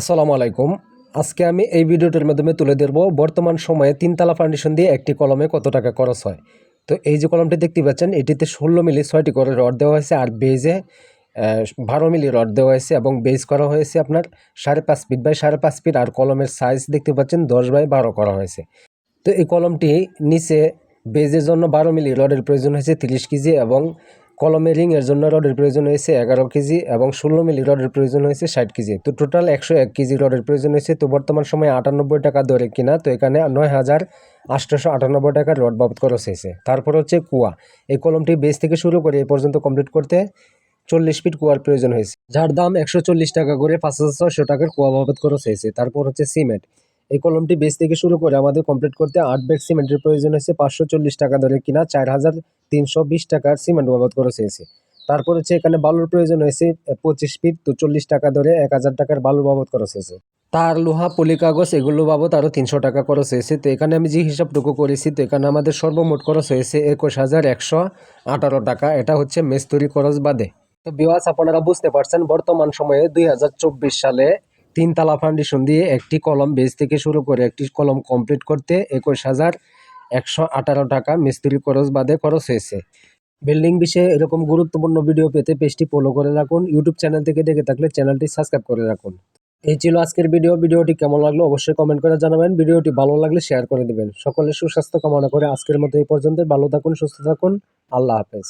আসসালামু আলাইকুম। আজকে আমি এই ভিডিওটির মাধ্যমে তুলে ধরব বর্তমান সময়ে তিনতলা ফাউন্ডেশন দিয়ে একটি কলমে কত টাকা খরচ হয়। তো এই যে কলমটি দেখতে পাচ্ছেন, এটিতে ষোলো মিলি ছয়টি করে রড দেওয়া হয়েছে আর বেজে বারো মিলি রড দেওয়া হয়েছে এবং বেজ করা হয়েছে আপনার সাড়ে পাঁচ ফিট বাই সাড়ে পাঁচ ফিট আর কলমের সাইজ দেখতে পাচ্ছেন দশ বাই বারো করা হয়েছে। তো এই কলমটি নিচে বেজের জন্য বারো মিলি রডের প্রয়োজন হয়েছে তিরিশ কেজি এবং কলমে রিংয়ের জন্য রডের প্রয়োজন হয়েছে এগারো কেজি এবং ষোলো মিলি রডের প্রয়োজন হয়েছে ষাট কেজি। তো টোটাল একশো এক কেজি রডের প্রয়োজন হয়েছে। তো বর্তমান সময়ে আটানব্বই টাকা দরে কিনা, তো এখানে নয় হাজার আটশোশো আটানব্বই টাকার রড বাবদ খরচ হয়েছে। তারপর হচ্ছে কুয়া। এই কলমটি বেস থেকে শুরু করে এই পর্যন্ত কমপ্লিট করতে চল্লিশ ফিট কুয়ার প্রয়োজন হয়েছে। যার দাম একশো চল্লিশ টাকা করে পাঁচ হাজার টাকার কুয়া বাবদ খরচ হয়েছে। তারপর হচ্ছে সিমেন্ট। এই কলমটি বেস থেকে শুরু করে আমাদের কমপ্লিট করতে আট ব্যাগ সিমেন্টের প্রয়োজন হয়েছে। পাঁচশো চল্লিশ টাকা দরে কিনা, চার হাজার তিনশো বিশ টাকার সিমেন্ট বাবদ খরচ হয়েছে তারপর হচ্ছে এখানে বালুর প্রয়োজন হয়েছে পঁচিশ ফিট তো চল্লিশ টাকা ধরে এক হাজার টাকার বালু বাবদ খরচ হয়েছে তার লোহা পলি কাগজ এগুলো বাবদ আরও তিনশো টাকা খরচ হয়েছে তো এখানে আমি যে হিসাবটুকু করেছি, তো এখানে আমাদের সর্বমোট খরচ হয়েছে একুশ হাজার একশো আঠারো টাকা। এটা হচ্ছে মেস্তুরি খরচ বাদে। তো বিওয়াস আপনারা বুঝতে পারছেন, বর্তমান সময়ে দুই হাজার চব্বিশ সালে তিনতলা ফাউন্ডেশন দিয়ে একটি কলম বেজ থেকে শুরু করে একটি কলম কমপ্লিট করতে একুশ হাজার একশো আঠারো টাকা মিস্ত্রি খরচ বাদে খরচ হয়েছে। বিল্ডিং বিষয়ে এরকম গুরুত্বপূর্ণ ভিডিও পেতে পেজটি ফলো করে রাখুন ইউটিউব চ্যানেল থেকে দেখে থাকলে চ্যানেলটি সাবস্ক্রাইব করে রাখুন। এই ছিল আজকের ভিডিও ভিডিওটি কেমন লাগল অবশ্যই কমেন্ট করে জানাবেন, ভিডিওটি ভালো লাগলে শেয়ার করে দেবেন। সকলের সুস্বাস্থ্য কামনা করে আজকের মতো এই পর্যন্ত ভালো থাকুন, সুস্থ থাকুন, আল্লাহ হাফেজ।